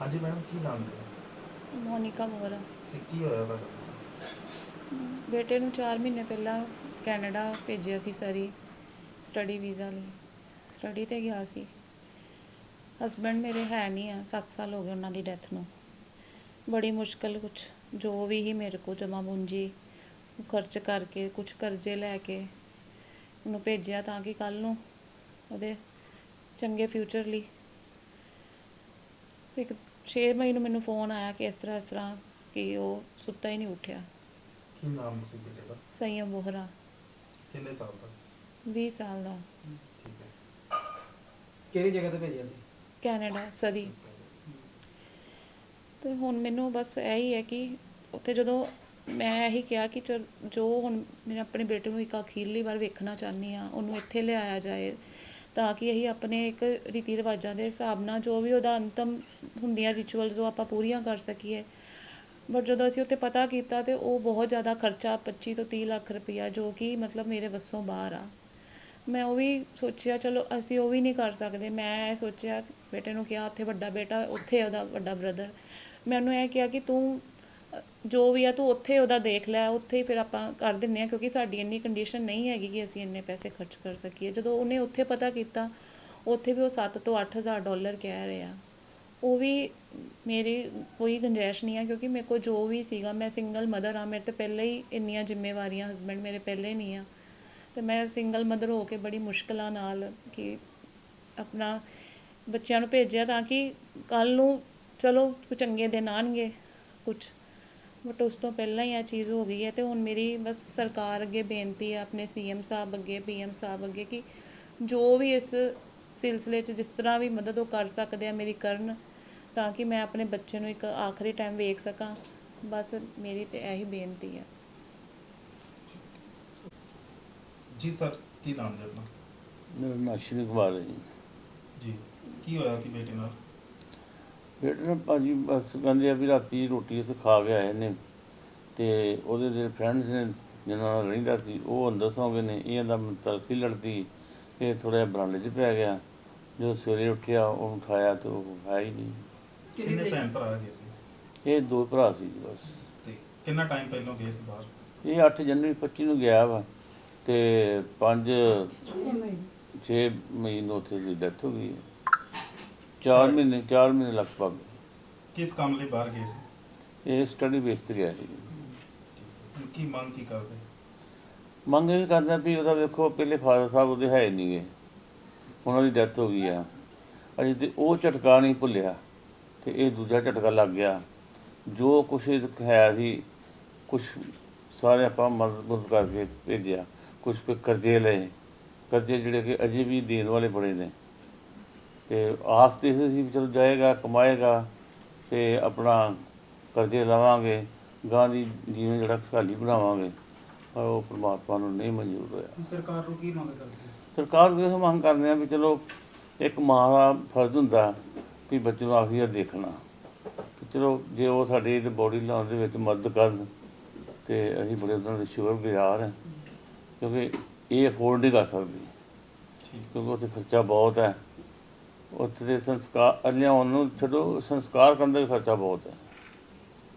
ਹਾਂਜੀ ਮੈਡਮ ਕੀ ਨਾਮ ਹੈ? ਮੋਨਿਕਾ ਮੋਹਰਾ। ਤੇ ਕੀ ਹੋਇਆ ਵਾ? ਬੇਟੇ ਨੂੰ 4 ਮਹੀਨੇ ਪਹਿਲਾਂ ਕੈਨੇਡਾ ਭੇਜਿਆ ਸੀ ਸਰੀ ਸਟੱਡੀ ਵੀਜ਼ਾ ਲਈ। ਸਟੱਡੀ ਤੇ ਗਿਆ ਸੀ। ਹਸਬੰਡ ਮੇਰੇ ਹੈ ਨਹੀਂ ਆ 7 ਸਾਲ ਹੋ ਗਏ ਉਹਨਾਂ ਦੀ ਡੈਥ ਨੂੰ। ਬੜੀ ਮੁਸ਼ਕਲ ਕੁਛ ਜੋ ਵੀ ਹੀ ਮੇਰੇ ਕੋ ਜਮਾ ਪੂੰਜੀ ਖਰਚ ਕਰਕੇ ਕੁਝ ਕਰਜ਼ੇ ਲੈ ਕੇ ਉਹਨੂੰ ਭੇਜਿਆ ਤਾਂ ਕਿ ਕੱਲ ਨੂੰ ਉਹਦੇ ਚੰਗੇ ਫਿਊਚਰ ਲਈ। ਇੱਕ 6 ਮਈ ਨੂੰ ਮੈਨੂੰ ਫੋਨ ਆਇਆ ਕਿ ਇਸ ਤਰ੍ਹਾਂ ਇਸ ਤਰ੍ਹਾਂ ਕਿ ਉਹ ਸੁੱਤਾ ਹੀ ਨਹੀਂ ਉੱਠਿਆ। ਕੀ ਨਾਮ ਸੀ ਬੇਟੇ ਦਾ? ਸੰਯਮ ਬੋਹਰਾ। ਕਿੰਨੇ ਸਾਲ ਦਾ? 20 ਸਾਲ ਦਾ। ਠੀਕ ਹੈ। ਕਿਹੜੀ ਜਗ੍ਹਾ ਤੇ ਭੇਜਿਆ ਸੀ? ਕੈਨੇਡਾ ਸਰੀ। ਤੇ ਹੁਣ ਮੈਨੂੰ ਬਸ ਇਹੀ ਹੈ ਕਿ ਉੱਥੇ ਜਦੋਂ ਮੈਂ ਇਹੀ ਕਿਹਾ ਕਿ ਚ ਜੋ ਹੁਣ ਮੈਂ ਆਪਣੇ ਬੇਟੇ ਨੂੰ ਇੱਕ ਅਖੀਰਲੀ ਵਾਰ ਵੇਖਣਾ ਚਾਹੁੰਦੀ ਹਾਂ, ਉਹਨੂੰ ਇੱਥੇ ਲਿਆਇਆ ਜਾਏ ਤਾਂ ਕਿ ਅਸੀਂ ਆਪਣੇ ਇੱਕ ਰੀਤੀ ਰਿਵਾਜਾਂ ਦੇ ਹਿਸਾਬ ਨਾਲ ਜੋ ਵੀ ਉਹਦਾ ਅੰਤਮ ਹੁੰਦੀਆਂ ਰਿਚੁਅਲਸ ਉਹ ਆਪਾਂ ਪੂਰੀਆਂ ਕਰ ਸਕੀਏ। ਬਟ ਜਦੋਂ ਅਸੀਂ ਉੱਥੇ ਪਤਾ ਕੀਤਾ ਤੇ ਉਹ ਬਹੁਤ ਜ਼ਿਆਦਾ ਖਰਚਾ 25 ਤੋਂ 30 ਲੱਖ ਰੁਪਈਆ ਜੋ ਕਿ ਮਤਲਬ ਮੇਰੇ ਵੱਸੋਂ ਬਾਹਰ ਆ। ਮੈਂ ਉਹ ਵੀ ਸੋਚਿਆ, ਚਲੋ ਅਸੀਂ ਉਹ ਵੀ ਨਹੀਂ ਕਰ ਸਕਦੇ। ਮੈਂ ਇਹ ਸੋਚਿਆ, ਬੇਟੇ ਨੂੰ ਕਿਹਾ, ਉੱਥੇ ਵੱਡਾ ਬੇਟਾ, ਉੱਥੇ ਉਹਦਾ ਵੱਡਾ ਬ੍ਰਦਰ ਮੈਂ ਉਹਨੂੰ ਇਹ ਕਿਹਾ ਕਿ ਤੂੰ, ਜੋ ਵੀ ਆ, ਤੂੰ ਉੱਥੇ ਉਹਦਾ ਦੇਖ ਲੈ, ਉੱਥੇ ਹੀ ਫਿਰ ਆਪਾਂ ਕਰ ਦਿੰਨੇ ਆ ਕਿਉਂਕਿ ਸਾਡੀ ਇੰਨੀ ਕੰਡੀਸ਼ਨ ਨਹੀਂ ਹੈਗੀ ਕਿ ਅਸੀਂ ਇੰਨੇ ਪੈਸੇ ਖਰਚ ਕਰ ਸਕੀਏ। ਜਦੋਂ ਉਹਨੇ ਉੱਥੇ ਪਤਾ ਕੀਤਾ, ਉੱਥੇ ਵੀ ਉਹ 7 ਤੋਂ 8000 ਡਾਲਰ ਕਹਿ ਰਿਹਾ ਉਹ ਵੀ ਮੇਰੀ ਕੋਈ ਗੁੰਜਾਇਸ਼ ਨਹੀਂ ਆ, ਕਿਉਂਕਿ ਮੇਰੇ ਕੋਲ ਜੋ ਵੀ ਸੀਗਾ, ਮੈਂ ਸਿੰਗਲ ਮਦਰ ਆ ਮੇਰੇ ਤੇ ਪਹਿਲੇ ਹੀ ਇੰਨੀਆਂ ਜ਼ਿੰਮੇਵਾਰੀਆਂ ਹਸਬੰਡ ਮੇਰੇ ਪਹਿਲੇ ਨਹੀਂ ਆ। ਤੇ ਮੈਂ ਸਿੰਗਲ ਮਦਰ ਹੋ ਕੇ ਬੜੀ ਮੁਸ਼ਕਲਾਂ ਨਾਲ ਕਿ ਆਪਣਾ ਬੱਚਿਆਂ ਨੂੰ ਭੇਜਿਆ ਤਾਂ ਕਿ ਕੱਲ ਨੂੰ ਚਲੋ ਕੁਝ ਚੰਗੇ ਦਿਨ ਆਣਗੇ ਕੁਝ ਬਟ ਉਸ ਤੋਂ ਪਹਿਲਾਂ ਹੀ ਇਹ ਚੀਜ਼ ਹੋ ਗਈ ਹੈ ਤੇ ਹੁਣ ਮੇਰੀ ਬਸ ਸਰਕਾਰ ਅੱਗੇ ਬੇਨਤੀ ਹੈ, ਆਪਣੇ ਸੀਐਮ ਸਾਹਿਬ ਅੱਗੇ ਪੀਐਮ ਸਾਹਿਬ ਅੱਗੇ ਕਿ ਜੋ ਵੀ ਇਸ ਸਿਲਸਿਲੇ 'ਚ ਜਿਸ ਤਰ੍ਹਾਂ ਵੀ ਮਦਦ ਉਹ ਕਰ ਸਕਦੇ ਆ ਮੇਰੀ ਕਰਨ ਤਾਂ ਕਿ ਮੈਂ ਆਪਣੇ ਬੱਚੇ ਨੂੰ ਇੱਕ ਆਖਰੀ ਟਾਈਮ ਵੇਖ ਸਕਾਂ। ਬਸ ਮੇਰੀ ਤੇ ਇਹੀ ਬੇਨਤੀ ਹੈ। ਜੀ ਸਰ ਕੀ ਨਾਮ ਹੈ ਆਪਣਾ? ਮੇਰਾ ਨਾਮ ਅਸ਼ਵਨੀ ਕੁਮਾਰ ਹੈ ਜੀ। ਜੀ ਕੀ ਹੋਇਆ ਕਿ ਬੇਟੇ ਨਾਲ? ਬੇਟੇ ਨੇ ਭਾਜੀ ਬਸ ਕਹਿੰਦੇ ਆ ਵੀ ਰਾਤੀ ਰੋਟੀ ਉੱਥੇ ਖਾ ਕੇ ਆਏ ਨੇ ਤੇ ਉਹਦੇ ਜਿਹੜੇ ਫਰੈਂਡਸ ਨੇ ਜਿਨ੍ਹਾਂ ਨਾਲ ਰਹਿੰਦਾ ਸੀ ਉਹ ਅੰਦਰ ਸੌਂ ਗਏ ਨੇ। ਇਹ ਦਾ ਤਲਖੀ ਲੜਦੀ ਇਹ ਥੋੜਾ ਜਿਹਾ ਬਰਾਂਡੇ 'ਚ ਪੈ ਗਿਆ। ਜਦੋਂ ਸਵੇਰੇ ਉੱਠਿਆ ਉਹਨੂੰ ਉਠਾਇਆ ਤੇ ਉਹ ਹੈ ਹੀ ਨਹੀਂ। ਕਿੰਨੀ ਭੈਣ ਭਰਾ ਹੈਗੇ ਸੀ? ਇਹ ਦੋ ਭਰਾ ਸੀ ਜੀ ਬਸ। ਤੇ ਕਿੰਨਾ ਟਾਈਮ ਪਹਿਲਾਂ ਗਏ ਸੀ ਬਾਹਰ? ਇਹ 8 ਜਨਵਰੀ 25 ਨੂੰ ਗਿਆ ਵਾ। ਤੇ 5 6 ਮਈ ਨੂੰ ਉੱਥੇ ਦੀ ਡੈਥ ਹੋ ਗਈ ਹੈ। 4 ਮਹੀਨੇ 4 ਮਹੀਨੇ ਲਗਭਗ। ਕਿਸ ਕੰਮ ਲਈ ਬਾਹਰ ਗਏ ਸੀ? ਇਹ ਸਟੱਡੀ ਬੇਸ ਤੇ ਗਿਆ ਸੀ। ਕੀ ਮੰਗ ਕੀ ਕਰਦੇ? ਮੰਗ ਇਹ ਕਰਦਾ ਵੀ ਉਹਦਾ ਵੇਖੋ ਪਹਿਲੇ ਫਾਦਰ ਸਾਹਿਬ ਉਹਦੇ ਹੈ ਨਹੀਂਗੇ ਉਹਨਾਂ ਦੀ ਡੈਥ ਹੋ ਗਈ ਆ। ਅਜੇ ਤੇ ਉਹ ਝਟਕਾ ਨਹੀਂ ਭੁੱਲਿਆ ਤੇ ਇਹ ਦੂਜਾ ਝਟਕਾ ਲੱਗ ਗਿਆ। ਜੋ ਕੁਛ ਹੈ ਸੀ ਕੁਛ ਸਾਰੇ ਆਪਾਂ ਮਦਦ ਮੁਦਦ ਕਰਕੇ ਭੇਜਿਆ। ਫਿਰ ਕਰਜ਼ੇ ਲਏ। ਕਰਜ਼ੇ ਜਿਹੜੇ ਕਿ ਅਜੇ ਵੀ ਦੇਣ ਵਾਲੇ ਬੜੇ ਨੇ। ਤੇ ਆਸ ਤੇ ਇਹ ਸੀ ਵੀ ਚਲੋ ਜਾਏਗਾ ਕਮਾਏਗਾ ਤੇ ਆਪਣਾ ਕਰਜ਼ੇ ਲਵਾਂਗੇ ਗਾਂ ਦੀ ਜੀਵਨ ਜਿਹੜਾ ਖੁਸ਼ਹਾਲੀ ਬਣਾਵਾਂਗੇ। ਪਰ ਉਹ ਪ੍ਰਮਾਤਮਾ ਨੂੰ ਨਹੀਂ ਮਨਜ਼ੂਰ ਹੋਇਆ। ਸਰਕਾਰ ਨੂੰ ਕੀ ਮੰਗ ਕਰਦੇ? ਸਰਕਾਰ ਨੂੰ ਇਹ ਮੰਗ ਕਰਦੇ ਆ ਵੀ ਚਲੋ ਇੱਕ ਮਾਂ ਦਾ ਫਰਜ਼ ਹੁੰਦਾ ਵੀ ਬੱਚੇ ਨੂੰ ਆਖਰੀ ਦੇਖਣਾ। ਚਲੋ ਜੇ ਉਹ ਸਾਡੀ ਤੇ ਬੋਡੀ ਲਾਉਣ ਦੇ ਵਿੱਚ ਮਦਦ ਕਰਨ ਤੇ ਅਸੀਂ ਬੜੇ ਉਹਨਾਂ ਦੇ ਸ਼ੁਕਰਗੁਜ਼ਾਰ ਹਾਂ। ਕਿਉਂਕਿ ਇਹ ਅਫੋਰਡ ਨਹੀਂ ਕਰ ਸਕਦੀ। ਠੀਕ। ਕਿਉਂਕਿ ਉੱਥੇ ਖਰਚਾ ਬਹੁਤ ਹੈ। ਉੱਥੇ ਦੇ ਸੰਸਕਾਰ ਲਿਆਉਣ ਨੂੰ ਛੱਡੋ ਸੰਸਕਾਰ ਕਰਨ ਦਾ ਵੀ ਖਰਚਾ ਬਹੁਤ ਹੈ।